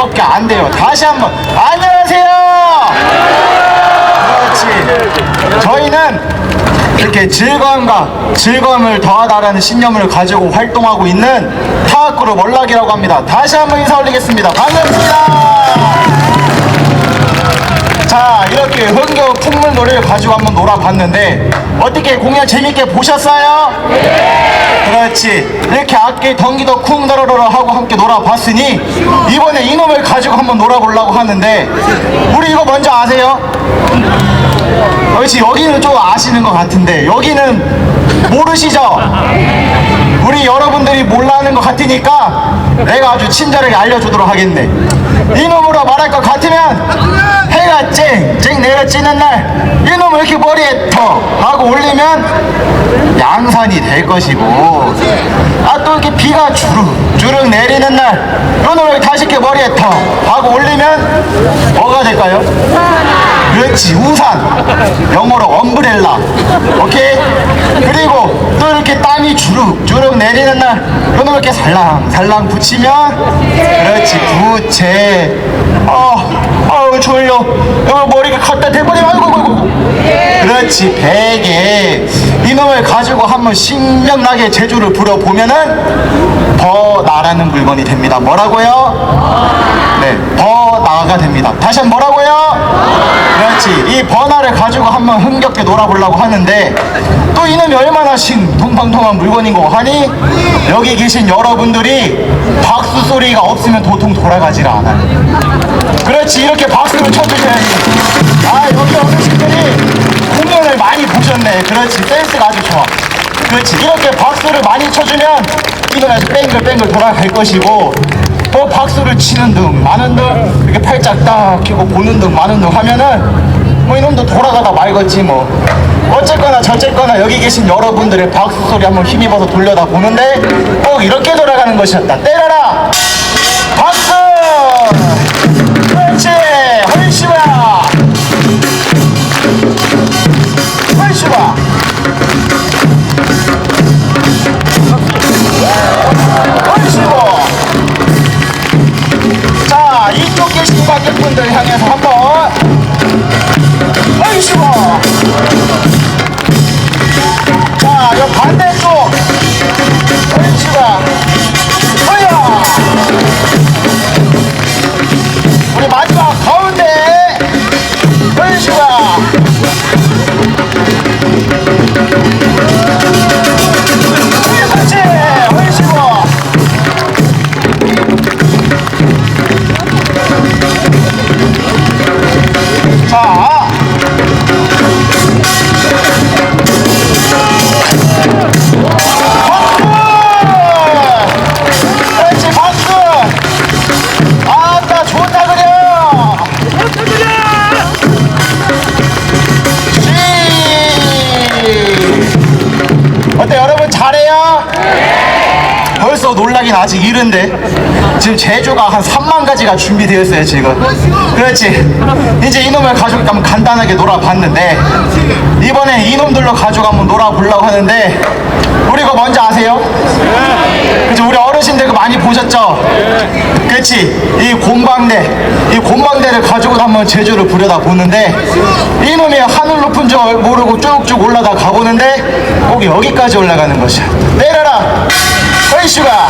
이거밖에 안 돼요. 다시 한번 안녕하세요. 그렇지. 저희는 이렇게 즐거움과 즐거움을 더하다라는 신념을 가지고 활동하고 있는 타악그룹 월락이라고 합니다. 다시 한번 인사 올리겠습니다. 반갑습니다. 자 이렇게 흥겨운 풍물 놀이를 가지고 한번 놀아봤는데 어떻게 공연 재밌게 보셨어요? 그렇지 이렇게 악기 덩기도 쿵더러러러 하고 함께 놀아봤으니 이번에 이놈을 가지고 한번 놀아보려고 하는데 우리 이거 먼저 아세요? 그렇지 여기는 좀 아시는 것 같은데 여기는 모르시죠? 우리 여러분들이 몰라하는 것 같으니까 내가 아주 친절하게 알려주도록 하겠네. 이놈으로 말할 것 같으면 해가 쨍 쨍 내려 찌는 날 이놈을 이렇게 머리에 터 하고 올리면 양산이 될 것이고. 아 또 이렇게 비가 주룩 주룩 내리는 날 이놈을 다시 이렇게 머리에 터 하고 올리면 뭐가 될까요? 그렇지 우산. 영어로 엄브렐라. 오케이? 그리고 또 이렇게 땀이 주룩 주룩 내리는 날 이놈을 이렇게 살랑 살랑 붙이면 그렇지 부채. 어 아우 졸려. 어, 머리가 갖다. 대버리면 아이고 아이고. 그렇지 베개 이놈을 가지고 한번 신명나게 제주를 부려보면은 더 나라는 물건이 됩니다 뭐라고요? 네, 버나가 됩니다. 다시 한번 뭐라고요? 그렇지. 이 버나를 가지고 한번 흥겹게 놀아보려고 하는데 또 이놈이 얼마나 신통방통한 물건인 거 하니 여기 계신 여러분들이 박수 소리가 없으면 도통 돌아가질 않아요. 그렇지. 이렇게 박수를 쳐주셔야지. 아, 여기 어르신들이 공연을 많이 보셨네. 그렇지. 댄스가 아주 좋아. 그렇지. 이렇게 박수를 많이 쳐주면 이건 아주 뺑글뺑글 돌아갈 것이고 또 박수를 치는 등 마는 등 이렇게 팔짝 딱 켜고 보는 등 마는 등 하면은 뭐 이놈도 돌아가다 말겠지 뭐 어쨌거나 저쨌거나 여기 계신 여러분들의 박수 소리 한번 힘입어서 돌려다 보는데 꼭 이렇게 돌아가는 것이었다 때려라 박수 반대쪽 어이시 놀라긴 아직 이른데 지금 제주가 한 3만 가지가 준비되어 있어요 지금 그렇지 이제 이놈을 가지고 한번 간단하게 놀아봤는데 이번엔 이놈들로 가지고 한번 놀아보려고 하는데 우리 이거 뭔지 아세요? 그치 우리 어르신들 그 많이 보셨죠? 그렇지. 이 곰방대 이 곰방대를 가지고 한번 제주를 부려다 보는데 이놈이 하늘 높은 줄 모르고 쭉쭉 올라다 가보는데 꼭 여기까지 올라가는 것이야 내려라! 어이슈가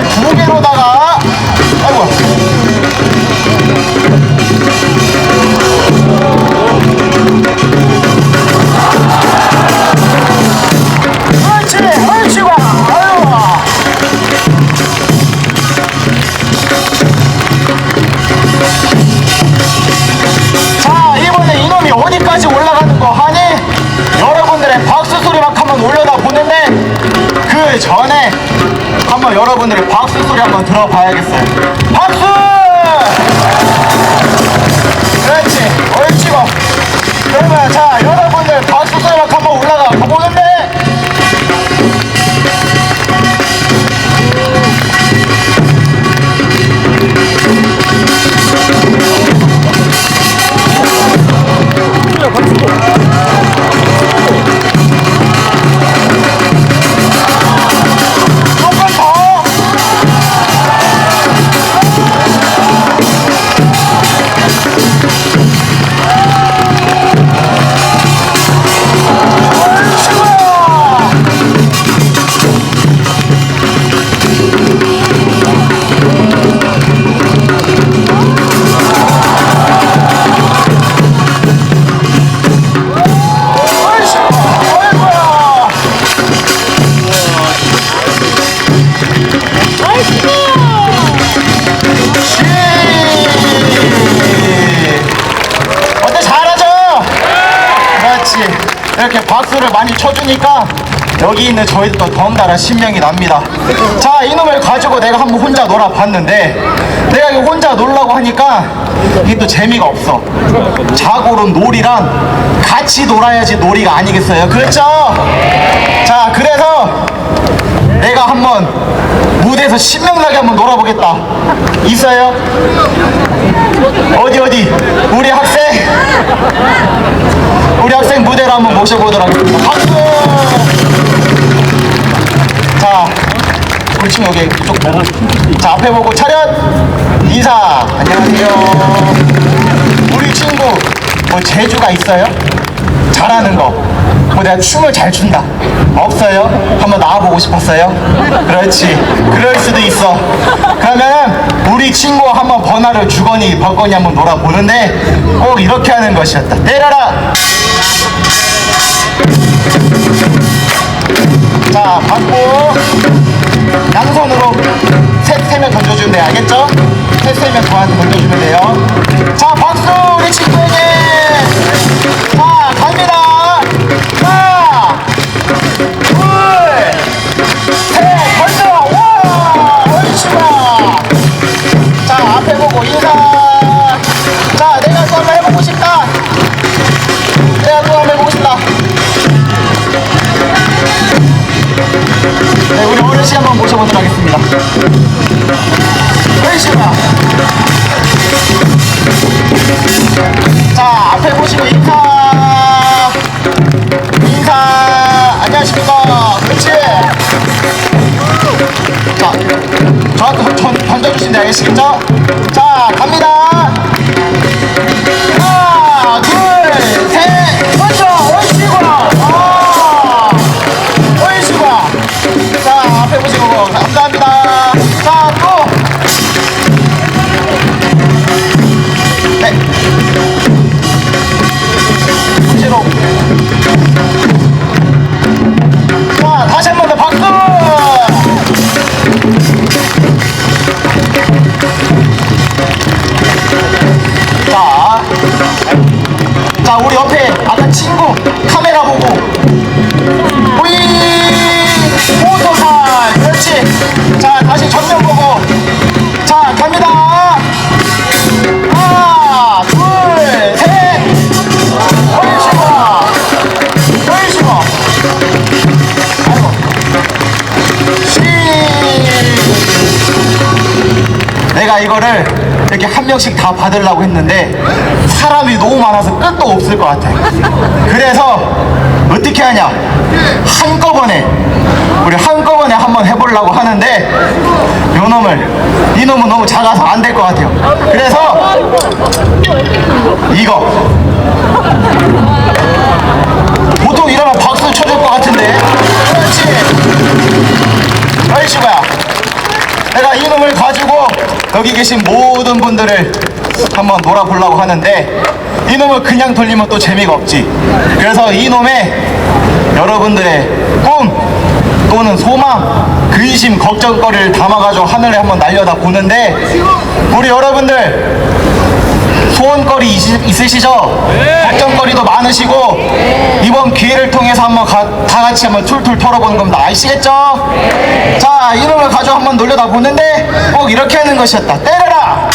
두 개로다가 아이고 한번 여러분들의 박수 소리 한번 들어봐야겠어요. 박수! 그렇지. 옳지고 그러면 자 여러분들 박수 소리만 쳐주니까 여기 있는 저희도 덩달아 신명이 납니다. 자 이놈을 가지고 내가 한번 혼자 놀아봤는데 내가 이거 혼자 놀라고 하니까 이게 또 재미가 없어. 자고론 놀이란 같이 놀아야지 놀이가 아니겠어요? 그렇죠? 자 그래서 내가 한번 무대에서 신명나게 한번 놀아보겠다. 있어요? 어디 어디? 우리 학생 우리 학생 무대로 한번 모셔보도록 하겠습니다 박수 자 우리 친구 여기 이쪽 보고 자 앞에 보고 차렷 인사 안녕하세요 우리 친구 뭐 재주가 있어요? 잘하는 거. 뭐 내가 춤을 잘 춘다. 없어요? 한번 나와보고 싶었어요? 그렇지. 그럴 수도 있어. 그러면 우리 친구와 한번 번화를 주거니 벗거니 한번 놀아보는데 꼭 이렇게 하는 것이었다. 때려라! 자, 받고 양손으로 셋, 세면 던져주면 돼요. 알겠죠? 셋, 세면 저한테 던져주면 돼요. 모셔보도록 하겠습니다. 어르신아. 자, 앞에 보시고 인사. 인사. 안녕하십니까. 그렇지. 자, 저한테 던, 던져주시면 되겠죠? 자, 갑니다. 자 다시 전면 보고. 자 갑니다. 하나 둘셋. 어이씨가 어이씨가 아이고. 시. 내가 이거를 이렇게 한 명씩 다 받으려고 했는데 사람이 너무 많아서 끝도 없을 것 같아. 그래서 어떻게 하냐? 한꺼번에 우리 한꺼번에 한번 해보려고 하는데 요놈을 이놈은 너무 작아서 안 될 것 같아요. 그래서 이거 보통 이러면 박수 쳐줄 것 같은데 그렇지. 얼씨구야. 내가 이놈을 가지고 여기 계신 모든 분들을 한번 놀아보려고 하는데 이놈을 그냥 돌리면 또 재미가 없지 그래서 이놈의 여러분들의 꿈 또는 소망 근심 걱정거리를 담아가지고 하늘에 한번 날려다 보는데 우리 여러분들 소원거리 있- 있으시죠? 걱정거리도 많으시고 이번 기회를 통해서 한번 가- 다 같이 한번 툴툴 털어보는 겁니다. 아시겠죠? 자, 이름을 가지고 한번 놀려다 보는데 꼭 이렇게 하는 것이었다. 때려라!